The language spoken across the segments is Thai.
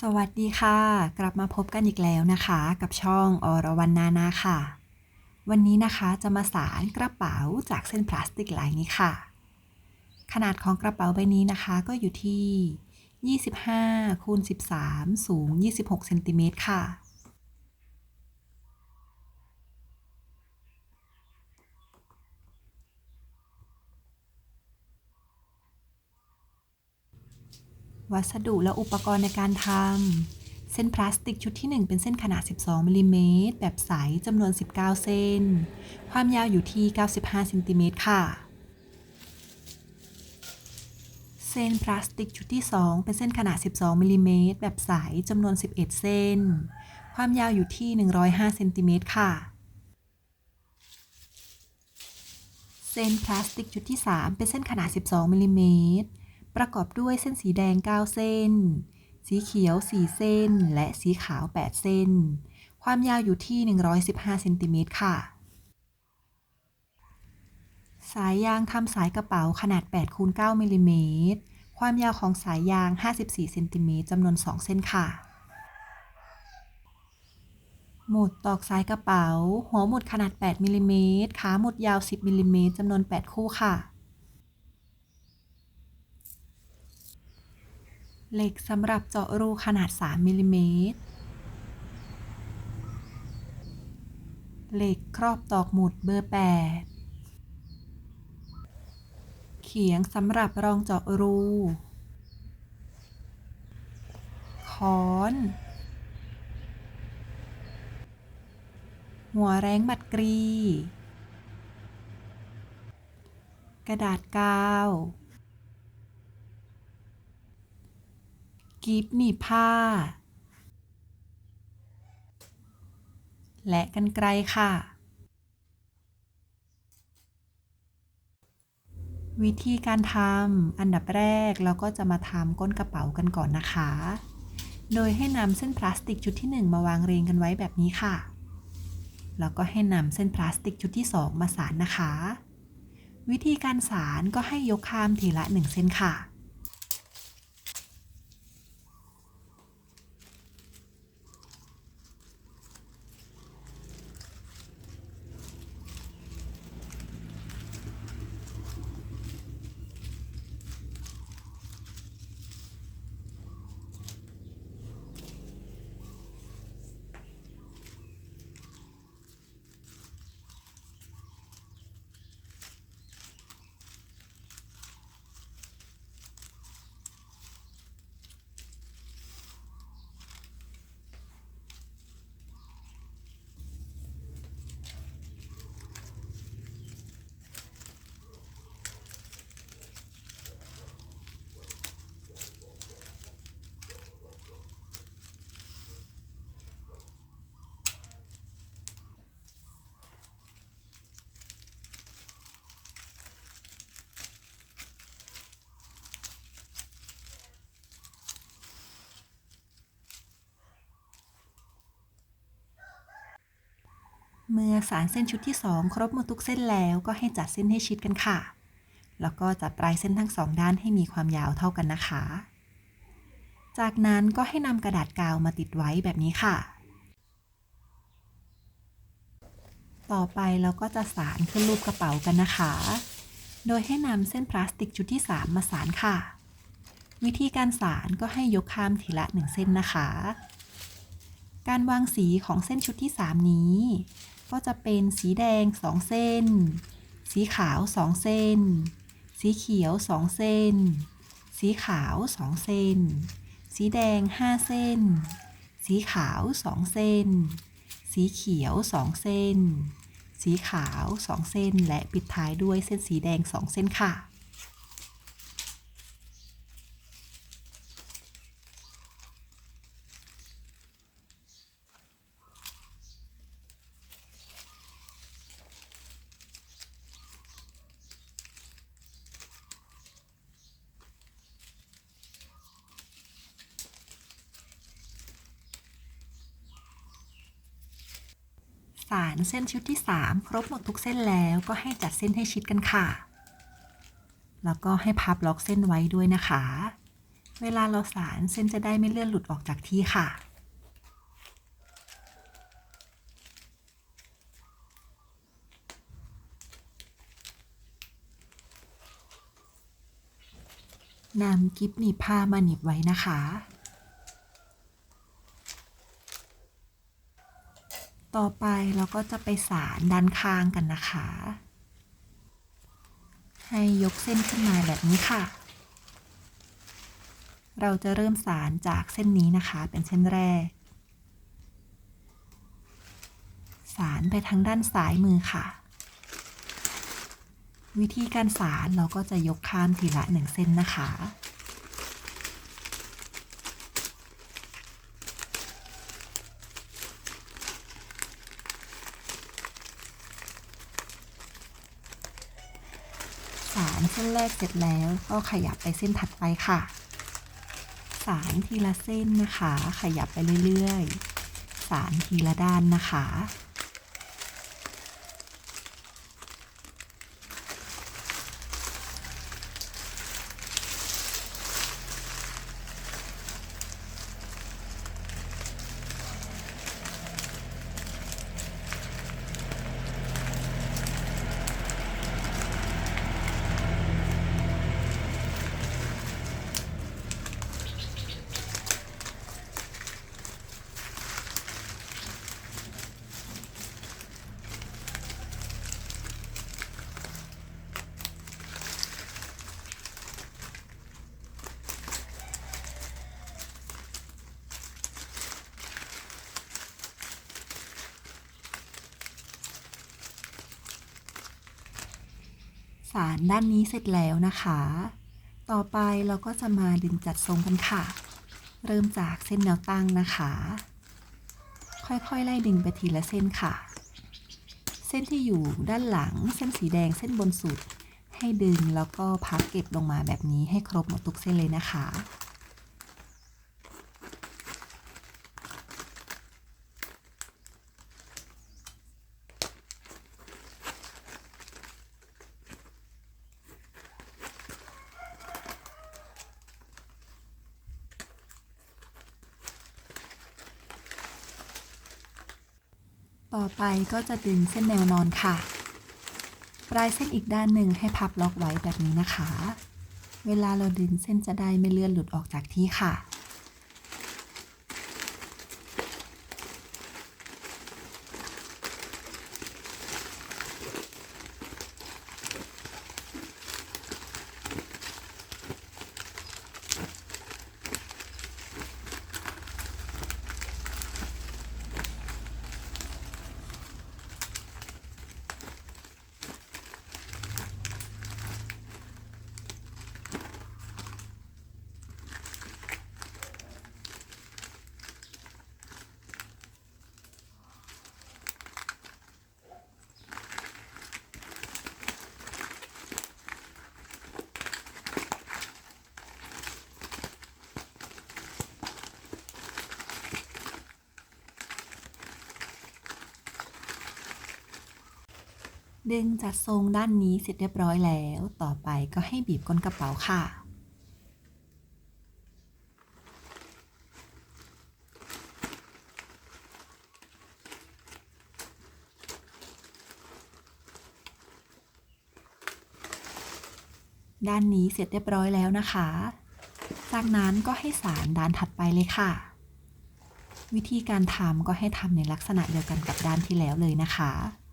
สวัสดีค่ะ กลับมาพบกันอีกแล้วนะคะ กับช่องอรวรรณนานาค่ะ วันนี้นะคะจะมาสารกระเป๋าจากเส้นพลาสติกลายนี้ค่ะ ขนาดของกระเป๋าใบนี้นะคะก็อยู่ที่ 25คูณ13 สูง 26เซนติเมตรค่ะ วัสดุและอุปกรณ์ในการทำเส้นพลาสติกชุดที่ 1 เป็นเส้นขนาด 12มิลลิเมตรแบบใสจำนวน 19 เส้น ความยาวอยู่ที่ 95เซนติเมตรค่ะ เส้นพลาสติกชุดที่ 2 เป็นเส้นขนาด 12มิลลิเมตรแบบใสจำนวน 11 เส้น ความยาวอยู่ที่ 105เซนติเมตรค่ะเส้นพลาสติกชุดที่ 3 เป็นเส้นขนาด 12มิลลิเมตร ประกอบด้วยเส้นสีแดง 9 เส้น สีเขียว 4 เส้น และสีขาว 8 เส้น ความยาวอยู่ที่ 115เซนติเมตรค่ะ สายยางทำสายกระเป๋าขนาด8คูณ9มิลลิเมตร ความยาวของสายยาง 54เซนติเมตรจำนวน 2 เส้นค่ะหมุดตอกสายกระเป๋า หัวหมุดขนาด 8มิลลิเมตรขาหมุดยาว 10มิลลิเมตรจำนวน 8 คู่ค่ะ เหล็กสำหรับเจาะรูขนาด 3มิลลิเมตร เหล็กครอบตอกหมุดเบอร์ 8 เขียงสำหรับรองเจาะรู ค้อน หัวแรงบัดกรี กระดาษกาว กีบหนีบผ้า และกันไกลค่ะ วิธีการทำอันดับแรกเราก็จะมาทำก้นกระเป๋ากันก่อนนะคะ โดยให้นำเส้นพลาสติกชุดที่ 1 มาวางเรียงกันไว้แบบนี้ค่ะ แล้วก็ให้นำเส้นพลาสติกชุดที่ 2 มาสานนะคะ วิธีการสานก็ให้ยกข้ามทีละ 1 เส้นค่ะ เมื่อสารเส้นชุดที่ 2 ครบหมดทุกเส้นแล้วก็ให้จัดเส้นให้ชิดกันค่ะ แล้วก็จัดปลายเส้นทั้งสองด้านให้มีความยาวเท่ากันนะคะ จากนั้นก็ให้นำกระดาษกาวมาติดไว้แบบนี้ค่ะ ต่อไปเราก็จะสารขึ้นรูปกระเป๋ากันนะคะ โดยให้นำเส้นพลาสติกชุดที่ 3 มาสารค่ะ วิธีการสารก็ให้ยกข้ามทีละ 1 เส้นนะคะการวางสีของเส้นชุดที่ 3 นี้ ก็จะเป็นสีแดง 2 เส้น สีขาว 2 เส้น สีเขียว 2 เส้น สีขาว 2 เส้น สีแดง 5 เส้น สีขาว 2 เส้น สีเขียว 2 เส้น สีขาว 2 เส้น และปิดท้ายด้วยเส้นสีแดง 2 เส้นค่ะ สารเส้นชุดที่ 3 ครบหมดทุกเส้นแล้วก็ให้จัดเส้นให้ชิดกันค่ะ แล้วก็ให้พับล็อกเส้นไว้ด้วยนะคะ เวลาเราสารเส้นจะได้ไม่เลื่อนหลุดออกจากที่ค่ะนำกิฟหนีบผ้ามาหนีบไว้นะคะ ต่อไปเราก็จะไปสารด้านข้างกันนะคะ ให้ยกเส้นขึ้นมาแบบนี้ค่ะ เราจะเริ่มสารจากเส้นนี้นะคะ เป็นเส้นแรก สารไปทางด้านซ้ายมือค่ะ วิธีการสารเราก็จะยกข้ามทีละหนึ่งเส้นนะคะ เส้นแรกเสร็จแล้วก็ขยับไปเส้นถัดไปค่ะ สารทีละเส้นนะคะ ขยับไปเรื่อยๆ สารทีละด้านนะคะ สารด้านนี้เสร็จแล้วนะคะ ต่อไปเราก็จะมาดึงจัดทรงกันค่ะ เริ่มจากเส้นแนวตั้งนะคะ ค่อยๆ ไล่ดึงไปทีละเส้นค่ะ เส้นที่อยู่ด้านหลังเส้นสีแดงเส้นบนสุด ให้ดึงแล้วก็พับเก็บลงมาแบบนี้ให้ครบหมดทุกเส้นเลยนะคะ ต่อไปก็จะดึงเส้นแนวนอนค่ะ ปลายเส้นอีกด้านหนึ่งให้พับล็อกไว้แบบนี้นะคะ เวลาเราดึงเส้นจะได้ไม่เลื่อนหลุดออกจากที่ค่ะ ดึงจัดทรงด้านนี้เสร็จเรียบร้อยแล้ว ต่อไปก็ให้บีบก้นกระเป๋าค่ะ ด้านนี้เสร็จเรียบร้อยแล้วนะคะ จากนั้นก็ให้สารด้านถัดไปเลยค่ะ วิธีการทำก็ให้ทำในลักษณะเดียวกันกับด้านที่แล้วเลยนะคะ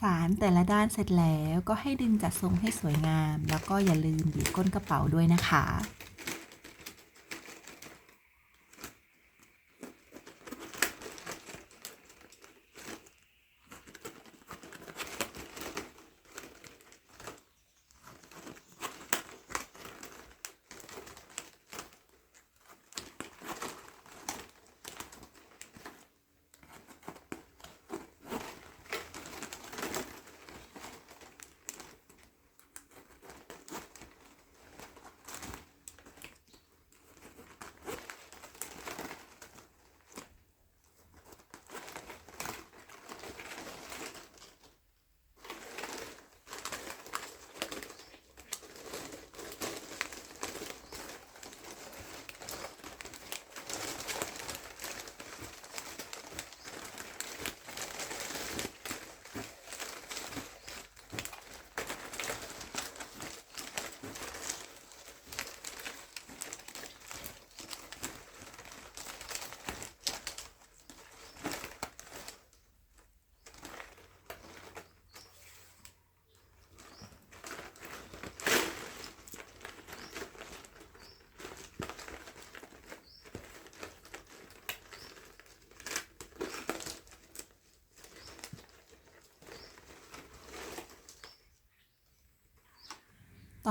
สารแต่ละด้านเสร็จแล้วก็ให้ดึงจัดทรงให้สวยงาม แล้วก็อย่าลืมบีบก้นกระเป๋าด้วยนะคะ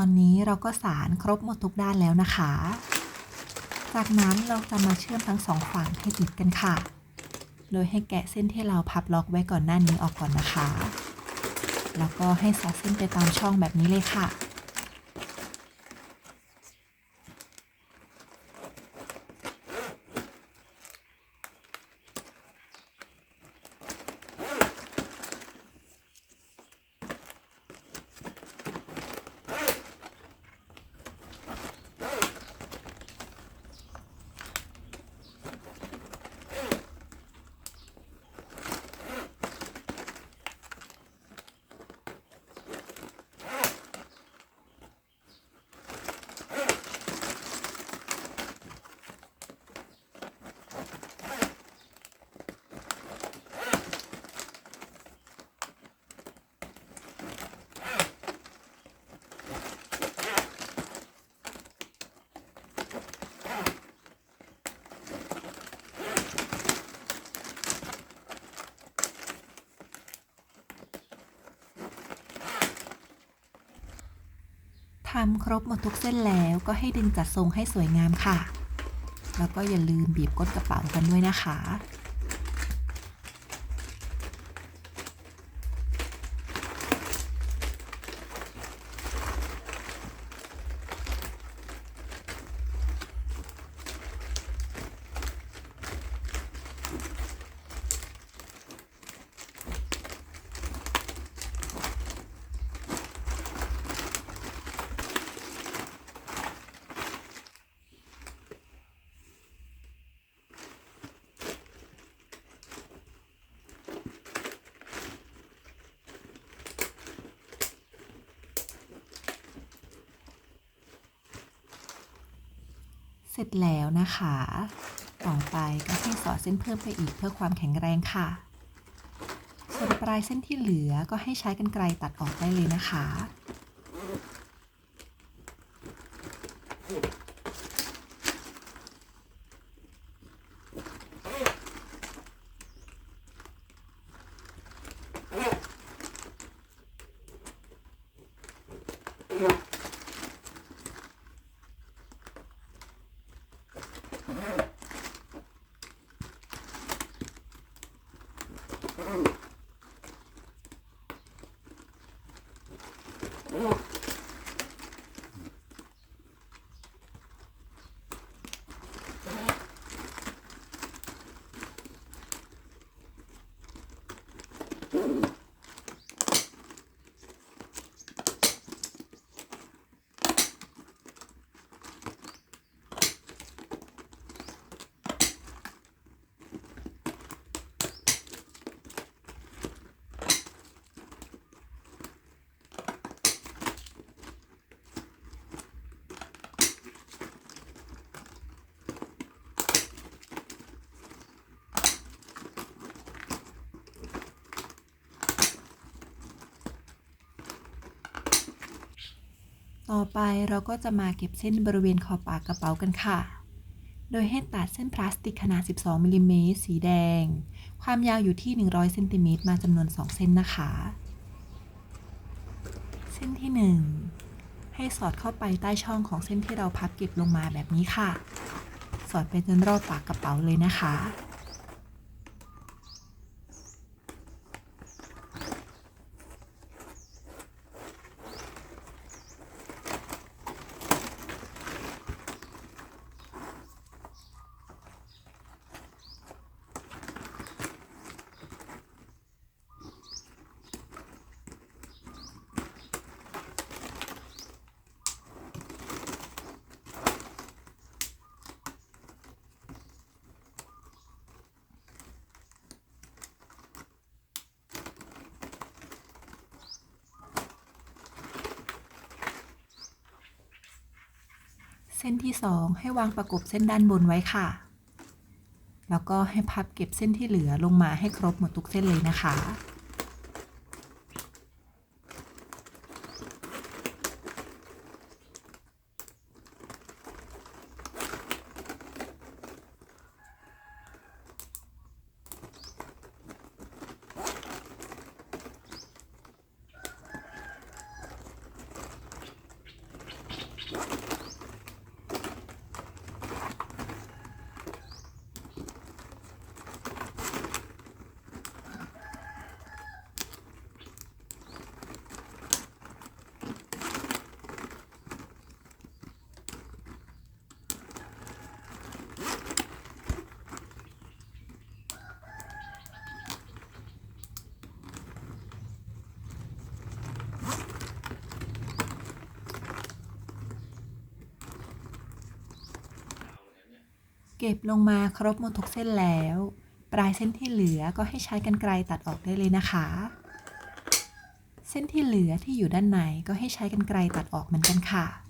ตอนนี้เราก็สารครบหมดทุกด้านแล้วนะคะ จากนั้นเราจะมาเชื่อมทั้งสองฝั่งให้ติดกันค่ะ โดยให้แกะเส้นที่เราพับล็อกไว้ก่อนหน้านี้ออกก่อนนะคะ แล้วก็ให้สอดเส้นไปตามช่องแบบนี้เลยค่ะ ทำครบหมดทุกเส้นแล้วก็ให้ดึงจัดทรงให้สวยงามค่ะ แล้วก็อย่าลืมบีบก้นกระเป๋ากันด้วยนะคะ เสร็จแล้วนะคะ ต่อไปก็ให้สอดเส้นเพิ่มไปอีกเพื่อความแข็งแรงค่ะ ส่วนปลายเส้นที่เหลือก็ให้ใช้กรรไกรตัดออกได้เลยนะคะ ต่อไปเราก็จะมาเก็บเส้นบริเวณขอบปากกระเป๋ากันค่ะ โดยให้ตัดเส้นพลาสติกขนาด 12มิลลิเมตรสีแดง ความยาวอยู่ที่ 100เซนติเมตรมาจำนวน 2 เส้นนะคะ เส้นที่ 1 ให้สอดเข้าไปใต้ช่องของเส้นที่เราพับเก็บลงมาแบบนี้ค่ะ สอดไปจนรอบปากกระเป๋าเลยนะคะ เส้นที่ 2 ให้วางประกบเส้นด้านบนไว้ค่ะ แล้วก็ให้พับเก็บเส้นที่เหลือลงมาให้ครบหมดทุกเส้นเลยนะคะ ก็บลงมาครบหมดทุกเส้นแล้ว ปลายเส้นที่เหลือก็ให้ใช้กรรไกรตัดออกได้เลยนะคะ เส้นที่เหลือที่อยู่ด้านในก็ให้ใช้กรรไกรตัดออกเหมือนกันค่ะ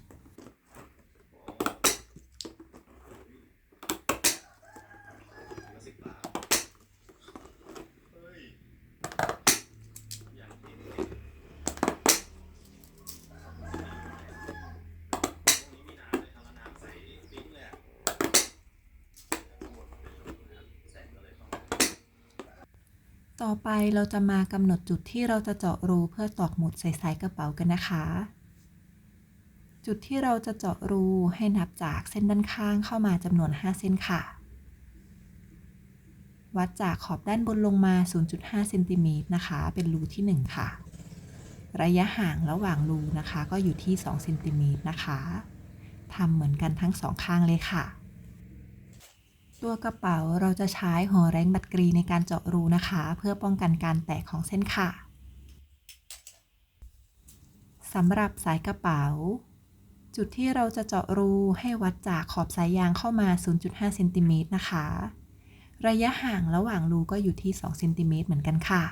เราจะมากำหนดจุดที่เราจะเจาะรูเพื่อตอกหมุดใส่สายกระเป๋ากันนะคะ จุดที่เราจะเจาะรูให้นับจากเส้นด้านข้างเข้ามาจำนวน 5 เส้นค่ะ วัดจากขอบด้านบนลงมา 0.5เซนติเมตรนะคะ เป็นรูที่ 1 ค่ะ ระยะห่างระหว่างรูนะคะ ก็อยู่ที่ 2 เซนติเมตรนะคะทำเหมือนกันทั้งสองข้างเลยค่ะ ตัวกระเป๋าเราจะใช้หัวแรงบัดกรีในการเจาะรูนะคะ เพื่อป้องกันการแตกของเส้นค่ะสำหรับสายกระเป๋า จุดที่เราจะเจาะรูให้วัดจากขอบสายยางเข้ามา 0.5เซนติเมตรนะคะ ระยะห่างระหว่างรูก็อยู่ที่2เซนติเมตรเหมือนกันค่ะ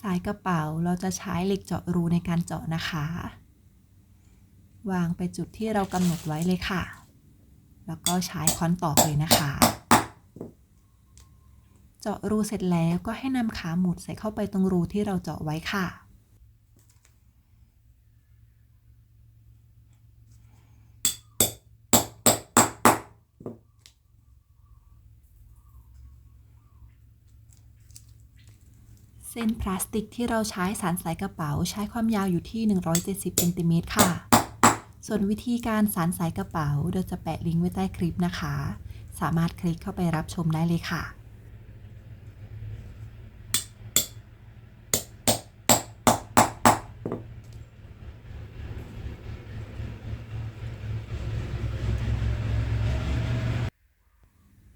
สายกระเป๋าเราจะใช้เหล็กเจาะรูในการเจาะนะคะ วางไปจุดที่เรากำหนดไว้เลยค่ะ แล้วก็ใช้ค้อนตอกเลยนะคะ เจาะรูเสร็จแล้วก็ให้นำขาหมุดใส่เข้าไปตรงรูที่เราเจาะไว้ค่ะเส้นพลาสติกที่เราใช้สารสายกระเป๋าใช้ความยาวอยู่ที่ 170เซนติเมตรค่ะ ส่วนวิธีการสารสายกระเป๋าเดี๋ยวจะแปะลิงก์ไว้ใต้คลิปนะคะ สามารถคลิกเข้าไปรับชมได้เลยค่ะ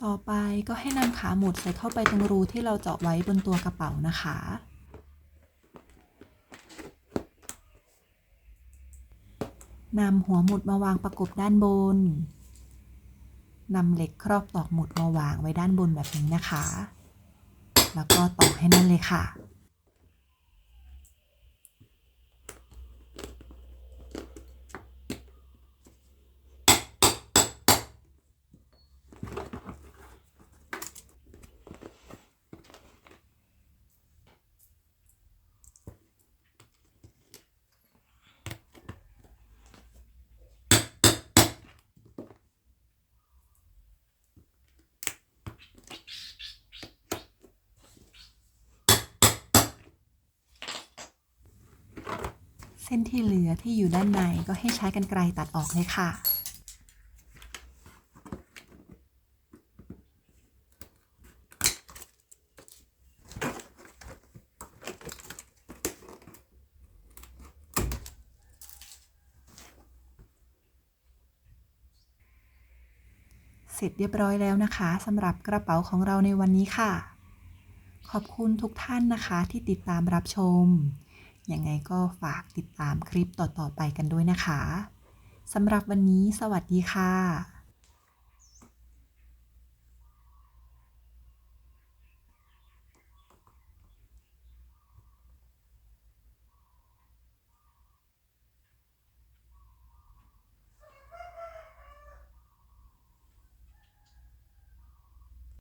ต่อไปก็ให้นำขาหมุดใส่เข้าไปตรงรูที่เราเจาะไว้บนตัวกระเป๋านะคะ นำหัวหมุดมาวางประกบด้านบนนำเหล็กครอบตอกหมุดมาวางไว้ด้านบนแบบนี้นะคะ แล้วก็ตอกให้แน่นเลยค่ะ เส้นที่เหลือที่อยู่ด้านในก็ให้ใช้กันไกรตัดออกเลยค่ะ เสร็จเรียบร้อยแล้วนะคะสำหรับกระเป๋าของเราในวันนี้ค่ะ ขอบคุณทุกท่านนะคะที่ติดตามรับชม ยังไงก็ฝากติดตามคลิปต่อๆไปกันด้วยนะคะสำหรับวันนี้สวัสดีค่ะ